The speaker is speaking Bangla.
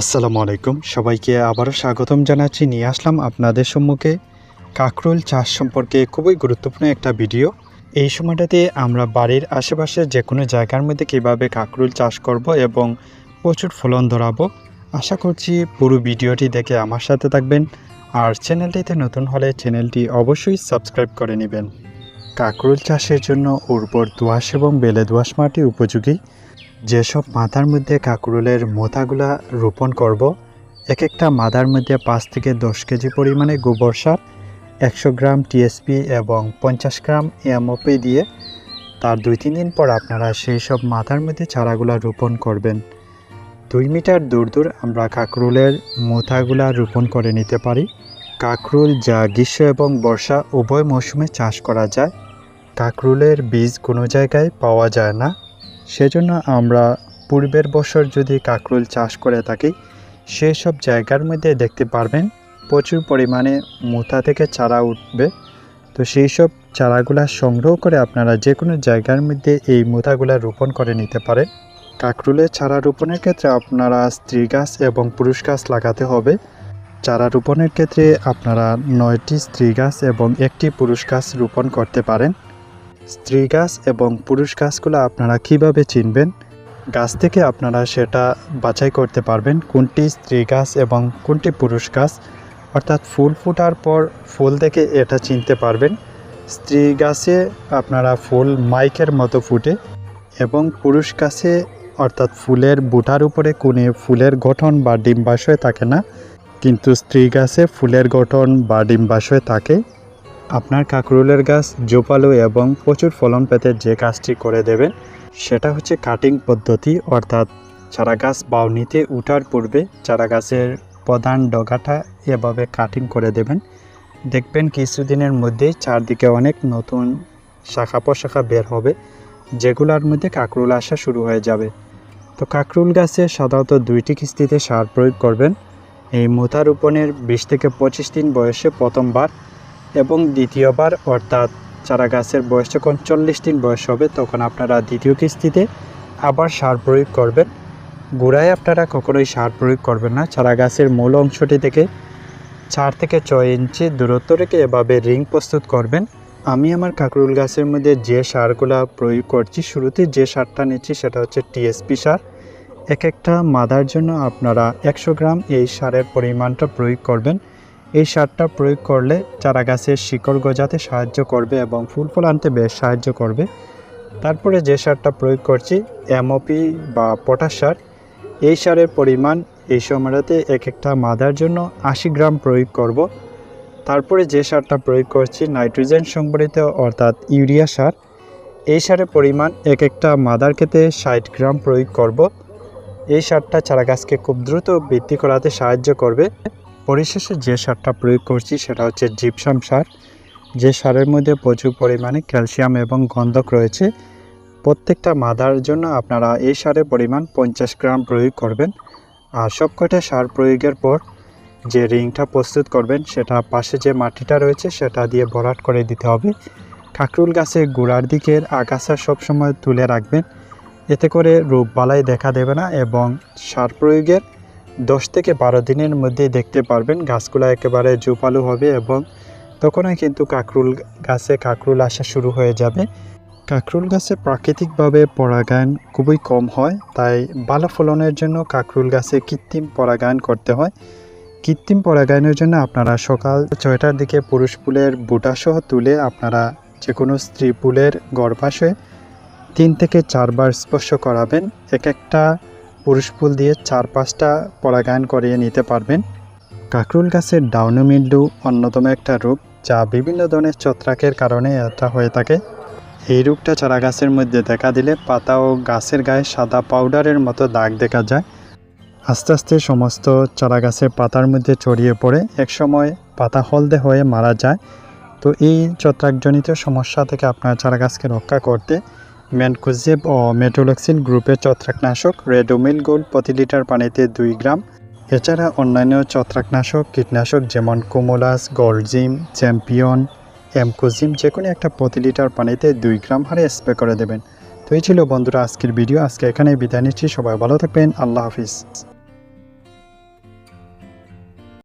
আসসালামু আলাইকুম। সবাইকে আবারও স্বাগতম জানাচ্ছি। নিয়ে আসলাম আপনাদের সম্মুখে কাকরোল চাষ সম্পর্কে খুবই গুরুত্বপূর্ণ একটা ভিডিও। এই সময়টাতে আমরা বাড়ির আশেপাশে যে কোনো জায়গার মধ্যে কীভাবে কাকরোল চাষ করব এবং প্রচুর ফলন ধরাবো, আশা করছি পুরো ভিডিওটি দেখে আমার সাথে থাকবেন। আর চ্যানেলটিতে নতুন হলে চ্যানেলটি অবশ্যই সাবস্ক্রাইব করে নেবেন। কাকরোল চাষের জন্য উর্বর দোআঁশ এবং বেলে দোআঁশ মাটি উপযোগী। যেসব মাথার মধ্যে কাকরুলের মোথাগুলা রোপণ করব এক একটা মাদার মধ্যে পাঁচ থেকে দশ কেজি পরিমাণে গোবর সার, একশো গ্রাম টিএসপি এবং পঞ্চাশ গ্রাম এমওপি দিয়ে তার দুই তিন দিন পর আপনারা সেই সব মাথার মধ্যে চারাগুলা রোপণ করবেন। দুই মিটার দূর দূর আমরা কাকরুলের মোথাগুলা রোপণ করে নিতে পারি। কাকরুল, যা গ্রীষ্ম এবং বর্ষা উভয় মৌসুমে চাষ করা যায়। কাকরুলের বীজ কোনো জায়গায় পাওয়া যায় না। সেজন্য আমরা পূর্বের বছর যদি কাকরুল চাষ করে থাকি, সেসব জায়গার মধ্যে দেখতে পারবেন প্রচুর পরিমাণে মোথা থেকে চারা উঠবে। তো সেই সব চারাগুলা সংগ্রহ করে আপনারা যে কোনো জায়গার মধ্যে এই মোথাগুলা রোপণ করে নিতে পারেন। কাকরুলের চারা রোপণের ক্ষেত্রে আপনারা স্ত্রী গাছ এবং পুরুষ গাছ লাগাতে হবে। চারা রোপণের ক্ষেত্রে আপনারা নয়টি স্ত্রী গাছ এবং একটি পুরুষ গাছ রোপণ করতে পারেন। স্ত্রী গাছ এবং পুরুষ গাছগুলো আপনারা কীভাবে চিনবেন? গাছ থেকে আপনারা সেটা বাছাই করতে পারবেন, কোনটি স্ত্রী গাছ এবং কোনটি পুরুষ গাছ। অর্থাৎ ফুল ফোটার পর ফুল দেখে এটা চিনতে পারবেন। স্ত্রী গাছে আপনারা ফুল মাইকের মতো ফুটে এবং পুরুষ গাছে অর্থাৎ ফুলের বুটার উপরে কোনে ফুলের গঠন বা ডিম্বাশয় থাকে না। কিন্তু স্ত্রী গাছে ফুলের গঠন বা ডিম্বাশয় থাকে। আপনার কাকরুলের গাছ জোপালো এবং প্রচুর ফলন পেতে যে কাজটি করে দেবেন, সেটা হচ্ছে কাটিং পদ্ধতি, অর্থাৎ চারা গাছ বাউনিতে উঠার পূর্বে চারা গাছের প্রধান ডগাটা এভাবে কাটিং করে দেবেন। দেখবেন কিছুদিনের মধ্যেই চারদিকে অনেক নতুন শাখা প্রশাখা বের হবে, যেগুলোর মধ্যে কাকরুল আসা শুরু হয়ে যাবে। তো কাকরুল গাছে সাধারণত দুইটি কিস্তিতে সার প্রয়োগ করবেন। এই মোতা রোপণের বিশ থেকে পঁচিশ দিন বয়সে প্রথমবার এবং দ্বিতীয়বার, অর্থাৎ চারা গাছের বয়স যখন চল্লিশ দিন বয়স হবে, তখন আপনারা দ্বিতীয় কিস্তিতে আবার সার প্রয়োগ করবেন। গোড়ায় আপনারা কখনোই সার প্রয়োগ করবেন না। চারা গাছের মূল অংশটি থেকে চার থেকে ছয় ইঞ্চি দূরত্ব রেখে এভাবে রিং প্রস্তুত করবেন। আমি আমার কাকরুল গাছের মধ্যে যে সারগুলা প্রয়োগ করছি, শুরুতে যে সারটা নিচ্ছি সেটা হচ্ছে টিএসপি সার। এক একটা মাদার জন্য আপনারা একশো গ্রাম এই সারের পরিমাণটা প্রয়োগ করবেন। এই সারটা প্রয়োগ করলে চারা গাছের শিকড় গজাতে সাহায্য করবে এবং ফুল ফল আনতে বেশ সাহায্য করবে। তারপরে যে সারটা প্রয়োগ করছি এমওপি বা পটাশ সার, এই সারের পরিমাণ এই সময়টাতে এক একটা মাদার জন্য আশি গ্রাম প্রয়োগ করব। তারপরে যে সারটা প্রয়োগ করছি, নাইট্রোজেন সংবলিত অর্থাৎ ইউরিয়া সার, এই সারের পরিমাণ এক একটা মাদার খেতে ষাট গ্রাম প্রয়োগ করব। এই সারটা চারা গাছকে খুব দ্রুত বৃদ্ধি করাতে সাহায্য করবে। পরিশেষে যে সারটা প্রয়োগ করছি সেটা হচ্ছে জিপসাম সার। যে সারের মধ্যে প্রচুর পরিমাণে ক্যালসিয়াম এবং গন্ধক রয়েছে, প্রত্যেকটা মাদার জন্য আপনারা এই সারের পরিমাণ পঞ্চাশ গ্রাম প্রয়োগ করবেন। আর সবকটা সার প্রয়োগের পর যে রিংটা প্রস্তুত করবেন, সেটা পাশে যে মাটিটা রয়েছে সেটা দিয়ে ভরাট করে দিতে হবে। কাকরুল গাছের গোড়ার দিকের আগাছা সবসময় তুলে রাখবেন। এতে করে রোগ বালাই দেখা দেবে না এবং সার প্রয়োগের দশ থেকে বারো দিনের মধ্যে দেখতে পারবেন গাছগুলো একেবারে জোপালো হবে এবং তখনই কিন্তু কাকরুল গাছে কাকরুল আসা শুরু হয়ে যাবে। কাকরুল গাছে প্রাকৃতিকভাবে পরাগায়ন খুবই কম হয়, তাই ভালো ফলনের জন্য কাকরুল গাছে কৃত্রিম পরাগায়ন করতে হয়। কৃত্রিম পরাগায়নের জন্য আপনারা সকাল ছয়টার দিকে পুরুষ ফুলের বুটাসহ তুলে আপনারা যে কোনো স্ত্রী ফুলের গর্ভাশয়ে তিন থেকে চারবার স্পর্শ করাবেন। এক একটা পুরুষ ফুল দিয়ে চার পাঁচটা পরাগায়ন করিয়ে নিতে পারবেন। কাকরুল গাছের ডাউনোমিল্ডু অন্যতম একটা রূপ, যা বিভিন্ন ধরনের ছত্রাকের কারণে এটা হয়ে থাকে। এই রোগটা চারা গাছের মধ্যে দেখা দিলে পাতা ও গাছের গায়ে সাদা পাউডারের মতো দাগ দেখা যায়। আস্তে আস্তে সমস্ত চারা গাছের পাতার মধ্যে ছড়িয়ে পড়ে, একসময় পাতা হলদে হয়ে মারা যায়। তো এই ছত্রাকজনিত সমস্যা থেকে আপনার চারা গাছকে রক্ষা করতে ম্যানকোজেব ও মেটোলক্সিন গ্রুপের ছত্রাকনাশক রেডোমিল গোল্ড প্রতি লিটার পানিতে দুই গ্রাম। এছাড়া অন্যান্য ছত্রাকনাশক, কীটনাশক যেমন কোমোলাস গোল্ডজিম চ্যাম্পিয়ন এমকোজিম যে কোনো একটা প্রতি লিটার পানিতে দুই গ্রাম হারে স্প্রে করে দেবেন। তো এই ছিল বন্ধুরা আজকের ভিডিও। আজকে এখানে বিদায় নিচ্ছি। সবাই ভালো থাকবেন। আল্লাহ হাফিজ।